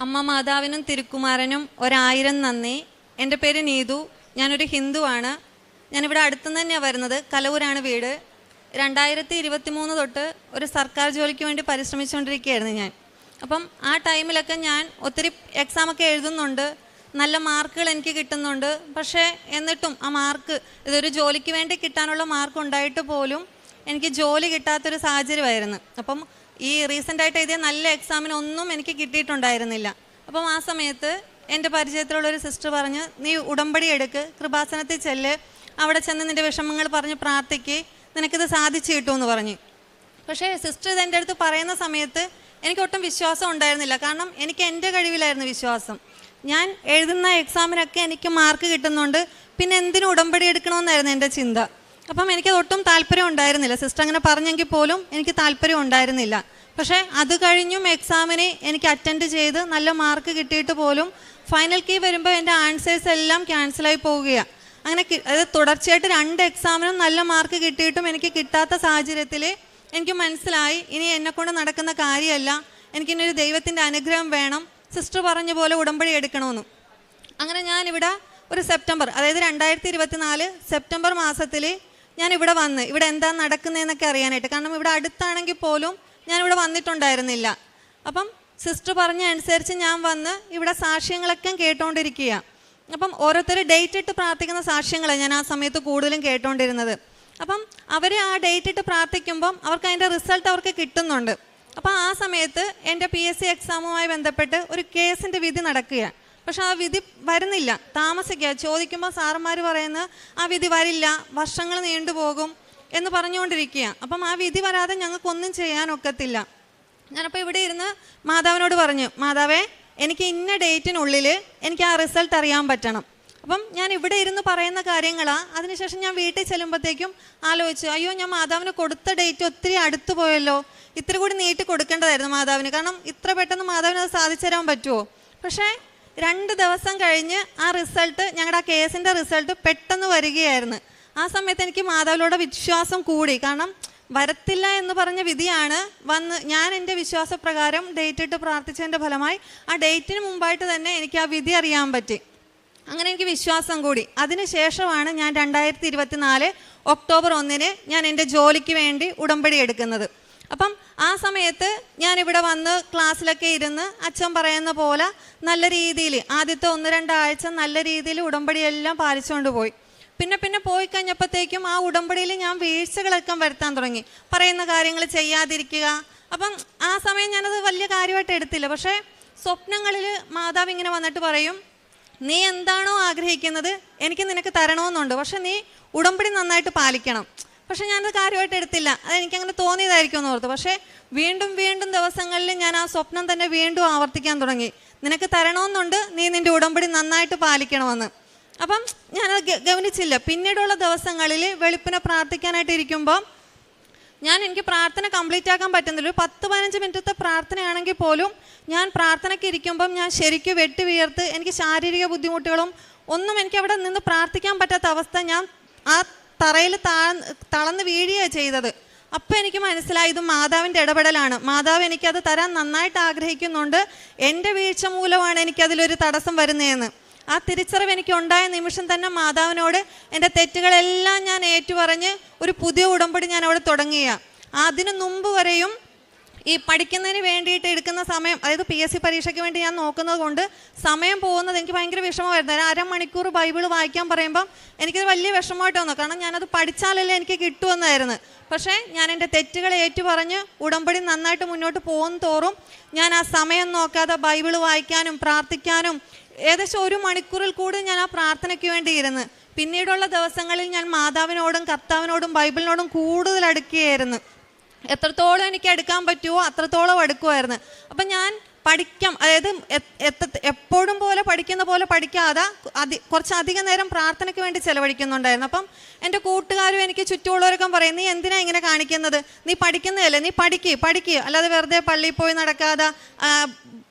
അമ്മ മാതാവിനും തിരുക്കുമാരനും ഒരായിരം നന്ദി. എന്റെ പേര് നീതു. ഞാനൊരു ഹിന്ദുവാണ്. ഞാനിവിടെ അടുത്തുനിന്ന് തന്നെയാണ് വരുന്നത്. കലവൂരാണ് വീട്. രണ്ടായിരത്തി ഇരുപത്തി മൂന്ന് തൊട്ട് ഒരു സർക്കാർ ജോലിക്ക് വേണ്ടി പരിശ്രമിച്ചുകൊണ്ടിരിക്കുകയായിരുന്നു ഞാൻ. അപ്പം ആ ടൈമിലൊക്കെ ഞാൻ ഒത്തിരി എക്സാമൊക്കെ എഴുതുന്നുണ്ട്. നല്ല മാർക്കുകൾ എനിക്ക് കിട്ടുന്നുണ്ട്. പക്ഷേ എന്നിട്ടും ആ മാർക്ക് ഇതൊരു ജോലിക്ക് വേണ്ടി കിട്ടാനുള്ള മാർക്ക് ഉണ്ടായിട്ട് പോലും എനിക്ക് ജോലി കിട്ടാത്തൊരു സാഹചര്യമായിരുന്നു. അപ്പം ഈ റീസെന്റ് ആയിട്ട് എഴുതിയ നല്ല എക്സാമിനൊന്നും എനിക്ക് കിട്ടിയിട്ടുണ്ടായിരുന്നില്ല. അപ്പം ആ സമയത്ത് എന്റെ പരിചയത്തിലുള്ള ഒരു സിസ്റ്റർ പറഞ്ഞ് നീ ഉടമ്പടി എടുക്ക് കൃപാസനത്തിൽ ചെല്ല് അവിടെ ചെന്ന് നിന്റെ വിഷമങ്ങൾ പറഞ്ഞ് പ്രാർത്ഥിക്ക് നിനക്കിത് സാധിച്ചു കിട്ടുമെന്ന് പറഞ്ഞു. പക്ഷേ സിസ്റ്റർ ഇത് എന്റെ അടുത്ത് പറയുന്ന സമയത്ത് എനിക്ക് ഒട്ടും വിശ്വാസം ഉണ്ടായിരുന്നില്ല. കാരണം എനിക്ക് എന്റെ കഴിവിലായിരുന്നു വിശ്വാസം. ഞാൻ എഴുതുന്ന എക്സാമിനൊക്കെ എനിക്ക് മാർക്ക് കിട്ടുന്നുണ്ട്. പിന്നെ എന്തിനു ഉടമ്പടി എടുക്കണമെന്നായിരുന്നു എന്റെ ചിന്ത. അപ്പം എനിക്ക് ഒട്ടും താല്പര്യം ഉണ്ടായിരുന്നില്ല. സിസ്റ്റർ അങ്ങനെ പറഞ്ഞെങ്കിൽ പോലും എനിക്ക് താല്പര്യം ഉണ്ടായിരുന്നില്ല. പക്ഷേ അത് കഴിഞ്ഞും എക്സാമിന് എനിക്ക് അറ്റൻഡ് ചെയ്ത് നല്ല മാർക്ക് കിട്ടിയിട്ട് പോലും ഫൈനൽ കീ വരുമ്പോൾ എന്റെ ആൻസേഴ്സ് എല്ലാം ക്യാൻസലായി പോവുകയാണ് അങ്ങനെ അതായത് തുടർച്ചയായിട്ട് രണ്ട് എക്സാമിനും നല്ല മാർക്ക് കിട്ടിയിട്ടും എനിക്ക് കിട്ടാത്ത സാഹചര്യത്തിൽ എനിക്ക് മനസ്സിലായി ഇനി എന്നെക്കൊണ്ട് നടക്കുന്ന കാര്യമല്ല. എനിക്കിനൊരു ദൈവത്തിന്റെ അനുഗ്രഹം വേണം. സിസ്റ്റർ പറഞ്ഞ പോലെ ഉടമ്പടി എടുക്കണമെന്ന്. അങ്ങനെ ഞാനിവിടെ ഒരു സെപ്റ്റംബർ അതായത് രണ്ടായിരത്തി സെപ്റ്റംബർ മാസത്തിൽ ഞാൻ ഇവിടെ വന്ന് ഇവിടെ എന്താ നടക്കുന്നതെന്നൊക്കെ അറിയാനായിട്ട്. കാരണം ഇവിടെ അടുത്താണെങ്കിൽ പോലും ഞാൻ ഇവിടെ വന്നിട്ടുണ്ടായിരുന്നില്ല. അപ്പം സിസ്റ്റർ പറഞ്ഞ അനുസരിച്ച് ഞാൻ വന്ന് ഇവിടെ സാക്ഷ്യങ്ങളൊക്കെ കേട്ടോണ്ടിരിക്കുക അപ്പം ഓരോരുത്തർ ഡേറ്റ് ഇട്ട് പ്രാർത്ഥിക്കുന്ന സാക്ഷ്യങ്ങളാണ് ഞാൻ ആ സമയത്ത് കൂടുതലും കേട്ടോണ്ടിരുന്നത്. അപ്പം അവർ ആ ഡേറ്റ് ഇട്ട് പ്രാർത്ഥിക്കുമ്പം അവർക്ക് അതിന്റെ റിസൾട്ട് അവർക്ക് കിട്ടുന്നുണ്ട്. അപ്പം ആ സമയത്ത് എന്റെ പി എസ് സി എക്സാമുമായി ബന്ധപ്പെട്ട് ഒരു കേസിന്റെ വിധി നടക്കുകയാണ് പക്ഷെ ആ വിധി വരുന്നില്ല. താമസിക്കുക. ചോദിക്കുമ്പോൾ സാറന്മാർ പറയുന്നത് ആ വിധി വരില്ല. വർഷങ്ങൾ നീണ്ടുപോകും എന്ന് പറഞ്ഞുകൊണ്ടിരിക്കുക. അപ്പം ആ വിധി വരാതെ ഞങ്ങൾക്കൊന്നും ചെയ്യാനൊക്കത്തില്ല ഞാനപ്പോൾ ഇവിടെ ഇരുന്ന് മാതാവിനോട് പറഞ്ഞു മാതാവേ എനിക്ക് ഇന്ന ഡേറ്റിനുള്ളിൽ എനിക്ക് ആ റിസൾട്ട് അറിയാൻ പറ്റണം. അപ്പം ഞാൻ ഇവിടെ ഇരുന്ന് പറയുന്ന കാര്യങ്ങളാണ് അതിനുശേഷം ഞാൻ വീട്ടിൽ ചെല്ലുമ്പോഴത്തേക്കും ആലോചിച്ചു അയ്യോ ഞാൻ മാതാവിന് കൊടുത്ത ഡേറ്റ് ഒത്തിരി അടുത്തു പോയല്ലോ. ഇത്ര കൂടി നീട്ടി കൊടുക്കേണ്ടതായിരുന്നു മാതാവിന്. കാരണം ഇത്ര പെട്ടെന്ന് മാതാവിന് അത് സാധിച്ചു തരാൻ പറ്റുമോ? പക്ഷേ രണ്ട് ദിവസം കഴിഞ്ഞ് ആ റിസൾട്ട് ഞങ്ങളുടെ ആ കേസിന്റെ റിസൾട്ട് പെട്ടെന്ന് വരികയായിരുന്നു. ആ സമയത്ത് എനിക്ക് മാതാവിലൂടെ വിശ്വാസം കൂടി. കാരണം വരത്തില്ല എന്ന് പറഞ്ഞ വിധിയാണ് വന്ന് ഞാൻ എന്റെ വിശ്വാസപ്രകാരം ഡേറ്റ് ഇട്ട് പ്രാർത്ഥിച്ചതിന്റെ ഫലമായി ആ ഡേറ്റിന് മുമ്പായിട്ട് തന്നെ എനിക്ക് ആ വിധി അറിയാൻ പറ്റി. അങ്ങനെ എനിക്ക് വിശ്വാസം കൂടി. അതിനുശേഷമാണ് ഞാൻ രണ്ടായിരത്തി ഇരുപത്തിനാല് ഒക്ടോബർ ഒന്നിന് ഞാൻ എന്റെ ജോലിക്ക് വേണ്ടി ഉടമ്പടി എടുക്കുന്നത്. അപ്പം ആ സമയത്ത് ഞാൻ ഇവിടെ വന്ന് ക്ലാസ്സിലൊക്കെ ഇരുന്ന് അച്ഛൻ പറയുന്ന പോലെ നല്ല രീതിയിൽ ആദ്യത്തെ ഒന്ന് രണ്ടാഴ്ച നല്ല രീതിയിൽ ഉടമ്പടിയെല്ലാം പാലിച്ചുകൊണ്ട് പോയി. പിന്നെ പിന്നെ പോയി കഴിഞ്ഞപ്പോഴത്തേക്കും ആ ഉടമ്പടിയിൽ ഞാൻ വീഴ്ചകളൊക്കെ വരുത്താൻ തുടങ്ങി. പറയുന്ന കാര്യങ്ങൾ ചെയ്യാതിരിക്കുക. അപ്പം ആ സമയം ഞാനത് വലിയ കാര്യമായിട്ട് എടുത്തില്ല. പക്ഷേ സ്വപ്നങ്ങളിൽ മാതാവ് ഇങ്ങനെ വന്നിട്ട് പറയും നീ എന്താണോ ആഗ്രഹിക്കുന്നത് എനിക്ക് നിനക്ക് തരണമെന്നുണ്ട്. പക്ഷെ നീ ഉടമ്പടി നന്നായിട്ട് പാലിക്കണം. പക്ഷെ ഞാനത് കാര്യമായിട്ട് എടുത്തില്ല. അത് എനിക്കങ്ങനെ തോന്നിയതായിരിക്കും എന്ന് ഓർത്തു. പക്ഷേ വീണ്ടും വീണ്ടും ദിവസങ്ങളിൽ ഞാൻ ആ സ്വപ്നം തന്നെ വീണ്ടും ആവർത്തിക്കാൻ തുടങ്ങി. നിനക്ക് തരണമെന്നുണ്ട് നീ നിന്റെ ഉടമ്പടി നന്നായിട്ട് പാലിക്കണമെന്ന്. അപ്പം ഞാനത് ഗവനിച്ചില്ല. പിന്നീടുള്ള ദിവസങ്ങളിൽ വെളുപ്പിനെ പ്രാർത്ഥിക്കാനായിട്ട് ഇരിക്കുമ്പോൾ ഞാൻ എനിക്ക് പ്രാർത്ഥന കംപ്ലീറ്റ് ആക്കാൻ പറ്റുന്നില്ല. ഒരു പത്ത് പതിനഞ്ച് മിനിറ്റത്തെ പ്രാർത്ഥനയാണെങ്കിൽ പോലും ഞാൻ പ്രാർത്ഥനയ്ക്ക് ഇരിക്കുമ്പം ഞാൻ ശരിക്കും വെട്ടി വീർത്ത് എനിക്ക് ശാരീരിക ബുദ്ധിമുട്ടുകളും ഒന്നും എനിക്ക് അവിടെ നിന്ന് പ്രാർത്ഥിക്കാൻ പറ്റാത്ത അവസ്ഥ ഞാൻ ആ തറയിൽ തളന്ന് വീഴുകയാണ് ചെയ്തത്. അപ്പം എനിക്ക് മനസ്സിലായി ഇത് മാതാവിന്റെ ഇടപെടലാണ്. മാതാവ് എനിക്കത് തരാൻ നന്നായിട്ട് ആഗ്രഹിക്കുന്നുണ്ട്. എന്റെ വീഴ്ച മൂലമാണ് എനിക്കതിലൊരു തടസ്സം വരുന്നതെന്ന്. ആ തിരിച്ചറിവ് എനിക്ക് ഉണ്ടായ നിമിഷം തന്നെ മാതാവിനോട് എന്റെ തെറ്റുകളെല്ലാം ഞാൻ ഏറ്റുപറഞ്ഞ് ഒരു പുതിയ ഉടമ്പടി ഞാൻ അവിടെ തുടങ്ങിയ അതിനു മുമ്പ് വരെയും ഈ പഠിക്കുന്നതിന് വേണ്ടിയിട്ട് എടുക്കുന്ന സമയം അതായത് പി എസ് സി പരീക്ഷയ്ക്ക് വേണ്ടി ഞാൻ നോക്കുന്നത് കൊണ്ട് സമയം പോകുന്നത് എനിക്ക് ഭയങ്കര വിഷമമായിരുന്നു. അര അരമണിക്കൂർ ബൈബിൾ വായിക്കാൻ പറയുമ്പം എനിക്കത് വലിയ വിഷമമായിട്ട് വന്നു കാരണം ഞാനത് പഠിച്ചാലല്ലേ എനിക്ക് കിട്ടുമെന്നായിരുന്നു. പക്ഷേ ഞാൻ എന്റെ തെറ്റുകൾ ഏറ്റുപറഞ്ഞ് ഉടമ്പടി നന്നായിട്ട് മുന്നോട്ട് പോകും തോറും ഞാൻ ആ സമയം നോക്കാതെ ബൈബിൾ വായിക്കാനും പ്രാർത്ഥിക്കാനും ഏകദേശം ഒരു മണിക്കൂറിൽ കൂടി ഞാൻ ആ പ്രാർത്ഥനയ്ക്ക് വേണ്ടി ഇരുന്ന്. പിന്നീടുള്ള ദിവസങ്ങളിൽ ഞാൻ മാതാവിനോടും കർത്താവിനോടും ബൈബിളിനോടും കൂടുതൽ അടുക്കുകയായിരുന്നു. എത്രത്തോളം എനിക്ക് എടുക്കാൻ പറ്റുമോ അത്രത്തോളം എടുക്കുമായിരുന്നു അപ്പം ഞാൻ പഠിക്കാം അതായത് എപ്പോഴും പോലെ പഠിക്കുന്ന പോലെ പഠിക്കാതെ അതി കുറച്ച് നേരം പ്രാർത്ഥനയ്ക്ക് വേണ്ടി ചെലവഴിക്കുന്നുണ്ടായിരുന്നു. അപ്പം എന്റെ കൂട്ടുകാരും എനിക്ക് ചുറ്റുമുള്ളവരൊക്കെ പറയും നീ എന്തിനാ ഇങ്ങനെ കാണിക്കുന്നത്? നീ പഠിക്കുന്നതല്ലേ നീ പഠിക്കുക പഠിക്കുക അല്ലാതെ വെറുതെ പള്ളിയിൽ പോയി നടക്കാതെ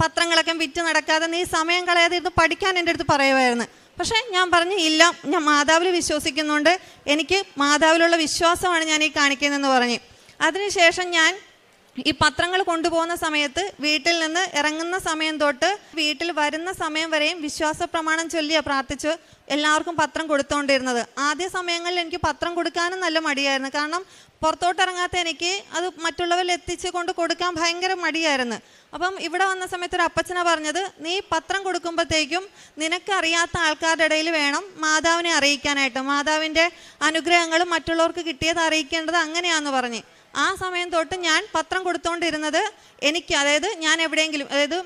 പത്രങ്ങളൊക്കെ വിറ്റ് നടക്കാതെ നീ സമയം കളയാതെ ഇരുന്ന് പഠിക്കാൻ എന്റെ അടുത്ത് പറയുമായിരുന്നു പക്ഷേ ഞാൻ പറഞ്ഞു ഇല്ല ഞാൻ മാതാവിൽ വിശ്വസിക്കുന്നുണ്ട്. എനിക്ക് മാതാവിലുള്ള വിശ്വാസമാണ് ഞാൻ ഈ കാണിക്കുന്നതെന്ന് പറഞ്ഞു. അതിനുശേഷം ഞാൻ ഈ പത്രങ്ങൾ കൊണ്ടുപോകുന്ന സമയത്ത് വീട്ടിൽ നിന്ന് ഇറങ്ങുന്ന സമയം തൊട്ട് വീട്ടിൽ വരുന്ന സമയം വരെയും വിശ്വാസ പ്രമാണം ചൊല്ലിയാ പ്രാർത്ഥിച്ച് എല്ലാവർക്കും പത്രം കൊടുത്തുകൊണ്ടിരുന്നത് ആദ്യ സമയങ്ങളിൽ എനിക്ക് പത്രം കൊടുക്കാനും നല്ല മടിയായിരുന്നു. കാരണം പുറത്തോട്ട് ഇറങ്ങാത്ത എനിക്ക് അത് മറ്റുള്ളവരിൽ എത്തിച്ച് കൊണ്ട് കൊടുക്കാൻ ഭയങ്കര മടിയായിരുന്നു. അപ്പം ഇവിടെ വന്ന സമയത്ത് ഒരു അപ്പച്ചന പറഞ്ഞത് നീ പത്രം കൊടുക്കുമ്പോഴത്തേക്കും നിനക്കറിയാത്ത ആൾക്കാരുടെ ഇടയിൽ വേണം മാതാവിനെ അറിയിക്കാനായിട്ട്. മാതാവിന്റെ അനുഗ്രഹങ്ങൾ മറ്റുള്ളവർക്ക് കിട്ടിയത് അറിയിക്കേണ്ടത് അങ്ങനെയാണെന്ന് പറഞ്ഞ്. ആ സമയം തൊട്ട് ഞാൻ പത്രം കൊടുത്തുകൊണ്ടിരുന്നത് എനിക്ക് അതായത് ഞാൻ എവിടെയെങ്കിലും അതായത്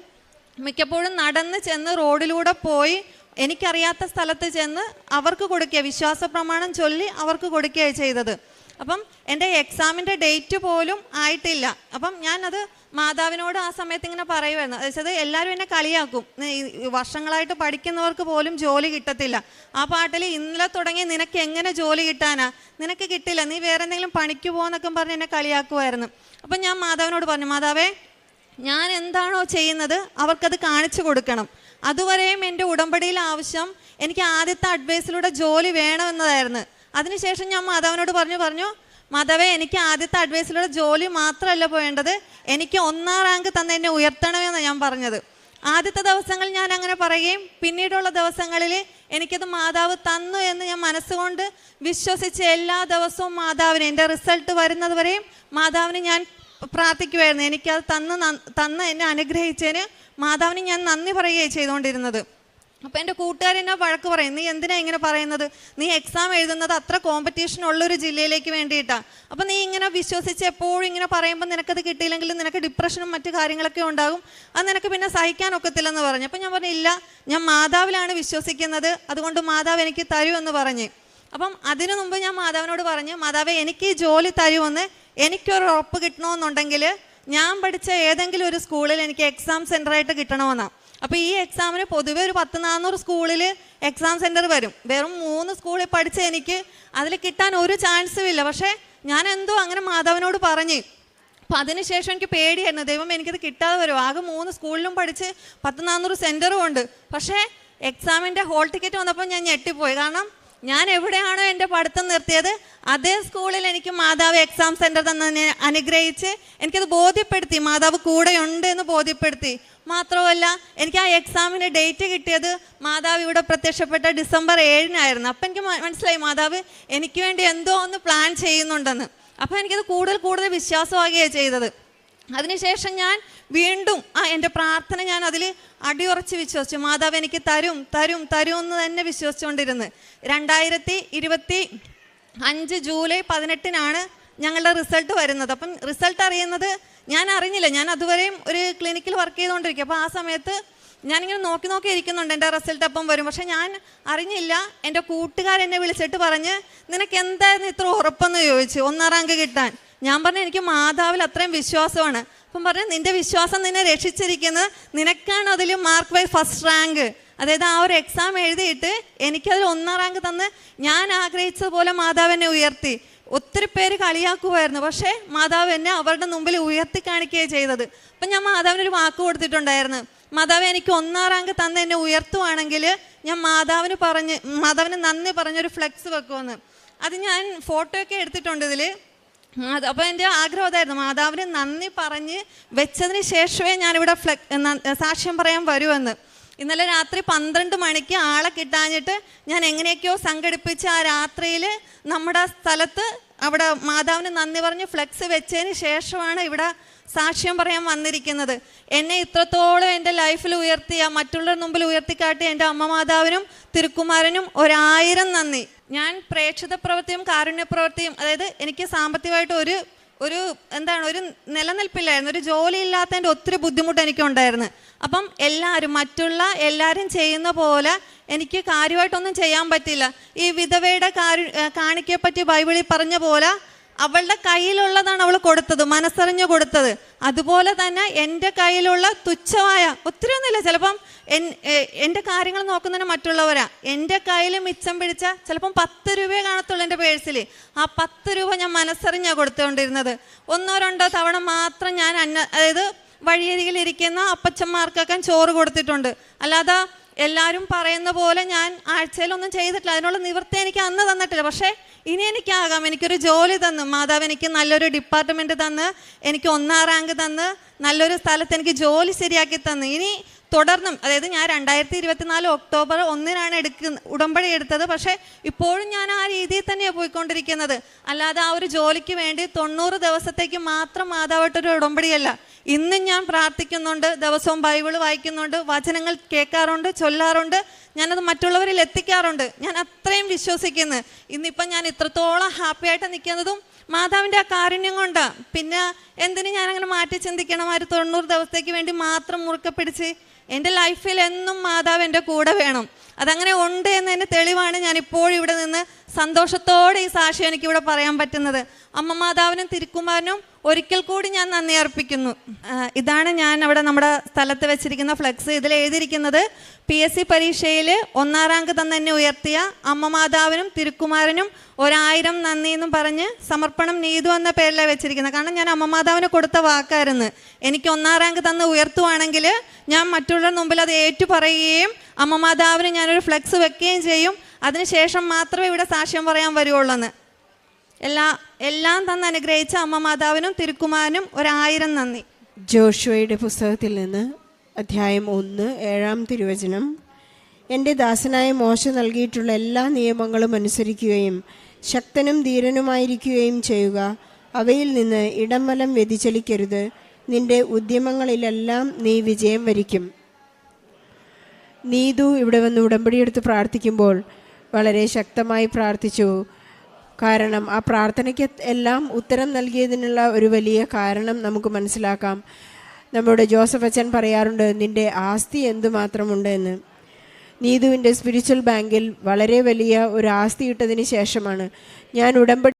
മിക്കപ്പോഴും നടന്ന് ചെന്ന് റോഡിലൂടെ പോയി എനിക്കറിയാത്ത സ്ഥലത്ത് ചെന്ന് അവർക്ക് കൊടുക്കുക വിശ്വാസ പ്രമാണം ചൊല്ലി അവർക്ക് കൊടുക്കുകയാണ് ചെയ്തത്. അപ്പം എന്റെ എക്സാമിന്റെ ഡേറ്റ് പോലും ആയിട്ടില്ല. അപ്പം ഞാനത് മാതാവിനോട് ആ സമയത്ത് ഇങ്ങനെ പറയുമായിരുന്നു അതായത് എല്ലാവരും എന്നെ കളിയാക്കും. വർഷങ്ങളായിട്ട് പഠിക്കുന്നവർക്ക് പോലും ജോലി കിട്ടത്തില്ല. ആ പാട്ടിൽ ഇന്നലെ തുടങ്ങി നിനക്ക് എങ്ങനെ ജോലി കിട്ടാനാ? നിനക്ക് കിട്ടില്ല. നീ വേറെ എന്തെങ്കിലും പണിക്ക് പോകുന്നൊക്കെ പറഞ്ഞ് എന്നെ കളിയാക്കുമായിരുന്നു അപ്പം ഞാൻ മാതാവിനോട് പറഞ്ഞു മാതാവേ ഞാൻ എന്താണോ ചെയ്യുന്നത് അവർക്കത് കാണിച്ചു കൊടുക്കണം. അതുവരെയും എന്റെ ഉടമ്പടിയിൽ ആവശ്യം എനിക്ക് ആദ്യത്തെ അഡ്വൈസിലൂടെ ജോലി വേണമെന്നതായിരുന്നു. അതിനുശേഷം ഞാൻ മാധവനോട് പറഞ്ഞു പറഞ്ഞു മാധവേ എനിക്ക് ആദ്യത്തെ അഡ്വൈസിലൂടെ ജോലി മാത്രമല്ല പോയേണ്ടത്. എനിക്ക് ഒന്നാം റാങ്ക് തന്നെ എന്നെ ഉയർത്തണമെന്ന് ഞാൻ പറഞ്ഞത്. ആദ്യത്തെ ദിവസങ്ങൾ ഞാൻ അങ്ങനെ പറയുകയും പിന്നീടുള്ള ദിവസങ്ങളിൽ എനിക്കത് മാതാവ് തന്നു എന്ന് ഞാൻ മനസ്സുകൊണ്ട് വിശ്വസിച്ച് എല്ലാ ദിവസവും മാതാവിനെ എന്റെ റിസൾട്ട് വരുന്നത് വരെയും മാതാവിന് ഞാൻ പ്രാർത്ഥിക്കുമായിരുന്നു എനിക്കത് തന്ന് തന്ന് എന്നെ അനുഗ്രഹിച്ചതിന് മാതാവിന് ഞാൻ നന്ദി പറയുകയാണ് ചെയ്തുകൊണ്ടിരുന്നത്. അപ്പം കൂട്ടുകാരൻ കൂട്ടുകാരെന്നെ വഴക്ക് പറയും? നീ എന്തിനാ ഇങ്ങനെ പറയുന്നത്? നീ എക്സാം എഴുതുന്നത് അത്ര കോമ്പറ്റീഷൻ ഉള്ളൊരു ജില്ലയിലേക്ക് വേണ്ടിയിട്ടാണ് അപ്പോൾ നീ ഇങ്ങനെ വിശ്വസിച്ച് എപ്പോഴും ഇങ്ങനെ പറയുമ്പോൾ നിനക്കത് കിട്ടിയില്ലെങ്കിൽ നിനക്ക് ഡിപ്രഷനും മറ്റു കാര്യങ്ങളൊക്കെ ഉണ്ടാകും. അത് നിനക്ക് പിന്നെ സഹിക്കാനൊക്കത്തില്ലെന്ന് പറഞ്ഞു. അപ്പോൾ ഞാൻ പറഞ്ഞില്ല ഞാൻ മാതാവിലാണ് വിശ്വസിക്കുന്നത്. അതുകൊണ്ട് മാതാവ് എനിക്ക് തരൂ എന്ന് പറഞ്ഞു. അപ്പം അതിനു മുമ്പ് ഞാൻ മാതാവിനോട് പറഞ്ഞു മാതാവേ എനിക്ക് ഈ ജോലി തരുമെന്ന് എനിക്കൊരു ഉറപ്പ് കിട്ടണമെന്നുണ്ടെങ്കിൽ ഞാൻ പഠിച്ച ഏതെങ്കിലും ഒരു സ്കൂളിൽ എനിക്ക് എക്സാം സെന്ററായിട്ട് കിട്ടണമെന്നാണ് അപ്പോൾ ഈ എക്സാമിന് പൊതുവെ ഒരു പത്ത് നാനൂറ് സ്കൂളിൽ എക്സാം സെന്റർ വരും. വെറും മൂന്ന് സ്കൂളിൽ പഠിച്ച എനിക്ക് അതിൽ കിട്ടാൻ ഒരു ചാൻസും ഇല്ല. പക്ഷേ ഞാൻ എന്തോ അങ്ങനെ മാധവനോട് പറഞ്ഞ്. അപ്പം അതിനുശേഷം എനിക്ക് പേടിയായിരുന്നു. ദൈവം എനിക്കത് കിട്ടാതെ വരും. ആകെ മൂന്ന് സ്കൂളിലും പഠിച്ച് പത്ത് നാനൂറ് സെന്ററും ഉണ്ട്. പക്ഷേ എക്സാമിന്റെ ഹോൾ ടിക്കറ്റ് വന്നപ്പോൾ ഞാൻ ഞെട്ടിപ്പോയി. കാരണം ഞാൻ എവിടെയാണോ എന്റെ പഠിത്തം നിർത്തിയത് അതേ സ്കൂളിൽ എനിക്ക് മാതാവ് എക്സാം സെന്റർ തന്നെ അനുഗ്രഹിച്ച് എനിക്കത് ബോധ്യപ്പെടുത്തി. മാതാവ് കൂടെയുണ്ട് എന്ന് ബോധ്യപ്പെടുത്തി. മാത്രമല്ല എനിക്ക് ആ എക്സാമിന് ഡേറ്റ് കിട്ടിയത് മാതാവ് ഇവിടെ പ്രത്യക്ഷപ്പെട്ട ഡിസംബർ ഏഴിനായിരുന്നു. അപ്പം എനിക്ക് മനസ്സിലായി മാതാവ് എനിക്ക് വേണ്ടി എന്തോ ഒന്ന് പ്ലാൻ ചെയ്യുന്നുണ്ടെന്ന്. അപ്പം എനിക്കത് കൂടുതൽ കൂടുതൽ വിശ്വാസമാകുകയാണ് ചെയ്തത്. അതിനുശേഷം ഞാൻ വീണ്ടും ആ എന്റെ പ്രാർത്ഥന ഞാൻ അതിൽ അടിയുറച്ച് വിശ്വസിച്ചു. മാതാവ് എനിക്ക് തരും തരും തരും എന്ന് തന്നെ വിശ്വസിച്ചുകൊണ്ടിരുന്നു. രണ്ടായിരത്തി ഇരുപത്തി അഞ്ച് ജൂലൈ പതിനെട്ടിനാണ് ഞങ്ങളുടെ റിസൾട്ട് വരുന്നത്. അപ്പം റിസൾട്ട് അറിയുന്നത് ഞാൻ അറിഞ്ഞില്ല. ഞാൻ അതുവരെയും ഒരു ക്ലിനിക്കിൽ വർക്ക് ചെയ്തുകൊണ്ടിരിക്കും അപ്പോൾ ആ സമയത്ത് ഞാനിങ്ങനെ നോക്കി നോക്കി ഇരിക്കുന്നുണ്ട് എന്റെ റിസൾട്ട് അപ്പം വരും. പക്ഷേ ഞാൻ അറിഞ്ഞില്ല. എന്റെ കൂട്ടുകാരെന്നെ വിളിച്ചിട്ട് പറഞ്ഞ് നിനക്ക് എന്തായിരുന്നു ഇത്ര ഉറപ്പെന്ന് ചോദിച്ചു? ഒന്നാം റാങ്ക് കിട്ടാൻ. ഞാൻ പറഞ്ഞു എനിക്ക് മാതാവിൽ അത്രയും വിശ്വാസമാണ്. അപ്പം പറഞ്ഞു നിന്റെ വിശ്വാസം നിന്നെ രക്ഷിച്ചിരിക്കുന്നത് നിനക്കാണ് അതിൽ മാർക്ക് വൈ ഫസ്റ്റ് റാങ്ക് അതായത് ആ ഒരു എക്സാം എഴുതിയിട്ട് എനിക്കതിൽ ഒന്നാം റാങ്ക് തന്ന് ഞാൻ ആഗ്രഹിച്ചതുപോലെ മാതാവ് എന്നെ ഉയർത്തി. ഒത്തിരി പേര് കളിയാക്കുമായിരുന്നു. പക്ഷേ മാതാവ് എന്നെ അവരുടെ മുമ്പിൽ ഉയർത്തി കാണിക്കുകയാണ് ചെയ്തത്. അപ്പം ഞാൻ മാതാവിനൊരു വാക്ക് കൊടുത്തിട്ടുണ്ടായിരുന്നു. മാതാവ് എനിക്ക് ഒന്നാം റാങ്ക് തന്ന് എന്നെ ഉയർത്തുവാണെങ്കിൽ ഞാൻ മാതാവിന് പറഞ്ഞ് മാതാവിന് നന്ദി പറഞ്ഞൊരു ഫ്ലെക്സ് വെക്കുമെന്ന്. അത് ഞാൻ ഫോട്ടോ ഒക്കെ എടുത്തിട്ടുണ്ട് ഇതിൽ അപ്പോൾ എന്റെ ആഗ്രഹം അതായിരുന്നു. മാതാവിന് നന്ദി പറഞ്ഞ് വെച്ചതിന് ശേഷമേ ഞാനിവിടെ ഫ്ലെ സാക്ഷ്യം പറയാൻ വരുമെന്ന് ഇന്നലെ രാത്രി പന്ത്രണ്ട് മണിക്ക് ആളെ കിട്ടാഞ്ഞിട്ട് ഞാൻ എങ്ങനെയൊക്കെയോ സംഘടിപ്പിച്ച് ആ രാത്രിയിൽ നമ്മുടെ സ്ഥലത്ത് അവിടെ മാതാവിന് നന്ദി പറഞ്ഞ് ഫ്ലെക്സ് വെച്ചതിന് ശേഷമാണ് ഇവിടെ സാക്ഷ്യം പറയാൻ വന്നിരിക്കുന്നത്. എന്നെ ഇത്രത്തോളം എന്റെ ലൈഫിൽ ഉയർത്തിയ മറ്റുള്ളവരുടെ മുമ്പിൽ ഉയർത്തിക്കാട്ടിയ എന്റെ അമ്മ മാതാവിനും തിരുക്കുമാരനും ഒരായിരം നന്ദി. ഞാൻ പ്രേക്ഷിത പ്രവൃത്തിയും കാരുണ്യ പ്രവൃത്തിയും അതായത് എനിക്ക് സാമ്പത്തികമായിട്ട് ഒരു ഒരു എന്താണ് ഒരു നിലനിൽപ്പില്ലായിരുന്നു. ഒരു ജോലി ഇല്ലാത്തതിന്റെ ഒത്തിരി ബുദ്ധിമുട്ട് എനിക്കുണ്ടായിരുന്നു. അപ്പം എല്ലാവരും മറ്റുള്ള എല്ലാവരും ചെയ്യുന്ന പോലെ എനിക്ക് കാര്യമായിട്ടൊന്നും ചെയ്യാൻ പറ്റില്ല. ഈ വിധവയുടെ കാരു കാണിക്കയെ പറ്റി ബൈബിളിൽ പറഞ്ഞ പോലെ അവളുടെ കയ്യിലുള്ളതാണ് അവൾ കൊടുത്തത് മനസ്സറിഞ്ഞു കൊടുത്തത്. അതുപോലെ തന്നെ എന്റെ കയ്യിലുള്ള തുച്ഛമായ ഒത്തിരി ഒന്നുമില്ല ചിലപ്പം എന്റെ കാര്യങ്ങൾ നോക്കുന്നതിന് മറ്റുള്ളവരാ. എന്റെ കയ്യിൽ മിച്ചം പിടിച്ച ചിലപ്പം പത്ത് രൂപയെ കാണത്തുള്ളൂ എന്റെ പേഴ്സിൽ. ആ പത്ത് രൂപ ഞാൻ മനസ്സറിഞ്ഞാണ് കൊടുത്തുകൊണ്ടിരുന്നത് ഒന്നോ രണ്ടോ തവണ മാത്രം ഞാൻ അന്ന അതായത് വഴിയരികിലിരിക്കുന്ന അപ്പച്ചന്മാർക്കൊക്കെ ചോറ് കൊടുത്തിട്ടുണ്ട്. അല്ലാതെ എല്ലാവരും പറയുന്ന പോലെ ഞാൻ ആഴ്ചയിലൊന്നും ചെയ്തിട്ടില്ല. അതിനുള്ള നിവൃത്തി എനിക്ക് അന്ന് തന്നിട്ടില്ല. പക്ഷേ ഇനി എനിക്കാകാം. എനിക്കൊരു ജോലി തന്നു. മാതാവ് എനിക്ക് നല്ലൊരു ഡിപ്പാർട്ട്മെന്റ് തന്ന്. എനിക്ക് ഒന്നാം റാങ്ക് തന്ന്. നല്ലൊരു സ്ഥലത്ത് എനിക്ക് ജോലി ശരിയാക്കി തന്ന്. ഇനി തുടർന്നും അതായത് ഞാൻ രണ്ടായിരത്തി ഇരുപത്തിനാല് ഒക്ടോബർ ഒന്നിനാണ് എടുക്കുന്ന ഉടമ്പടി എടുത്തത്. പക്ഷേ ഇപ്പോഴും ഞാൻ ആ രീതിയിൽ തന്നെയാണ് പോയിക്കൊണ്ടിരിക്കുന്നത്. അല്ലാതെ ആ ഒരു ജോലിക്ക് വേണ്ടി തൊണ്ണൂറ് ദിവസത്തേക്ക് മാത്രം മാതാവായിട്ടൊരു ഉടമ്പടിയല്ല. ഇന്നും ഞാൻ പ്രാർത്ഥിക്കുന്നുണ്ട് ദിവസവും ബൈബിൾ വായിക്കുന്നുണ്ട് വചനങ്ങൾ കേൾക്കാറുണ്ട് ചൊല്ലാറുണ്ട്. ഞാനത് മറ്റുള്ളവരിൽ എത്തിക്കാറുണ്ട്. ഞാൻ അത്രയും വിശ്വസിക്കുന്നു. ഇന്നിപ്പം ഞാൻ ഇത്രത്തോളം ഹാപ്പി ആയിട്ട് നിൽക്കുന്നതും മാതാവിന്റെ ആ കാരുണ്യം കൊണ്ടാണ് പിന്നെ എന്തിനു ഞാനങ്ങനെ മാറ്റി ചിന്തിക്കണം? ആ ഒരു തൊണ്ണൂറ് ദിവസത്തേക്ക് വേണ്ടി മാത്രം മുറുക്കെ പിടിച്ച് എന്റെ ലൈഫിൽ എന്നും മാതാവ് എന്റെ കൂടെ വേണം. അതങ്ങനെ ഉണ്ട് എന്നതിന്റെ തെളിവാണ് ഞാൻ ഇപ്പോഴും ഇവിടെ നിന്ന് സന്തോഷത്തോടെ ഈ സാക്ഷി എനിക്കിവിടെ പറയാൻ പറ്റുന്നത്. അമ്മ മാതാവിനും തിരുക്കുമാരനും ഒരിക്കൽ കൂടി ഞാൻ നന്ദി അർപ്പിക്കുന്നു. ഇതാണ് ഞാൻ അവിടെ നമ്മുടെ സ്ഥലത്ത് വെച്ചിരിക്കുന്ന ഫ്ലെക്സ്. ഇതിൽ എഴുതിയിരിക്കുന്നത് പി എസ് സി പരീക്ഷയിൽ ഒന്നാം റാങ്ക് തന്നെ ഉയർത്തിയ അമ്മ മാതാവിനും തിരുക്കുമാരനും ഒരായിരം നന്ദി എന്നും പറഞ്ഞ് സമർപ്പണം നീതു എന്ന പേരിലാണ് വെച്ചിരിക്കുന്നത്. കാരണം ഞാൻ അമ്മ മാതാവിന് കൊടുത്ത വാക്കായിരുന്നു. എനിക്ക് ഒന്നാം റാങ്ക് തന്ന് ഉയർത്തുവാണെങ്കിൽ ഞാൻ മറ്റുള്ളവരുടെ മുമ്പിൽ അത് ഏറ്റു പറയുകയും അമ്മ മാതാവിന് ഞാനൊരു ഫ്ലെക്സ് വെക്കുകയും ചെയ്യും. അതിനുശേഷം മാത്രമേ ഇവിടെ സാക്ഷ്യം പറയാൻ വരുവുള്ളൂ എല്ലാ എല്ലാം തന്ന് അനുഗ്രഹിച്ച അമ്മ മാതാവിനും തിരുക്കുമാരനും ഒരായിരം നന്ദി. ജോഷുവയുടെ പുസ്തകത്തിൽ നിന്ന് അധ്യായം ഒന്ന് ഏഴാം തിരുവചനം. എന്റെ ദാസനായ മോശ നൽകിയിട്ടുള്ള എല്ലാ നിയമങ്ങളും അനുസരിക്കുകയും ശക്തനും ധീരനുമായിരിക്കുകയും ചെയ്യുക. അവയിൽ നിന്ന് ഇടംവലം വ്യതിചലിക്കരുത്. നിന്റെ ഉദ്യമങ്ങളിലെല്ലാം നീ വിജയം വരിക്കും. നീതു ഇവിടെ വന്ന് ഉടമ്പടിയെടുത്ത് പ്രാർത്ഥിക്കുമ്പോൾ വളരെ ശക്തമായി പ്രാർത്ഥിച്ചു. കാരണം ആ പ്രാർത്ഥനയ്ക്ക് എല്ലാം ഉത്തരം നൽകിയതിനുള്ള ഒരു വലിയ കാരണം നമുക്ക് മനസ്സിലാക്കാം. നമ്മുടെ ജോസഫ് അച്ഛൻ പറയാറുണ്ട് നിന്റെ ആസ്തി എന്തുമാത്രമുണ്ട് എന്ന് നീതുവിന്റെ സ്പിരിച്വൽ ബാങ്കിൽ വളരെ വലിയ ഒരു ആസ്തി ഇട്ടതിന് ശേഷമാണ് ഞാൻ ഉടമ്പടി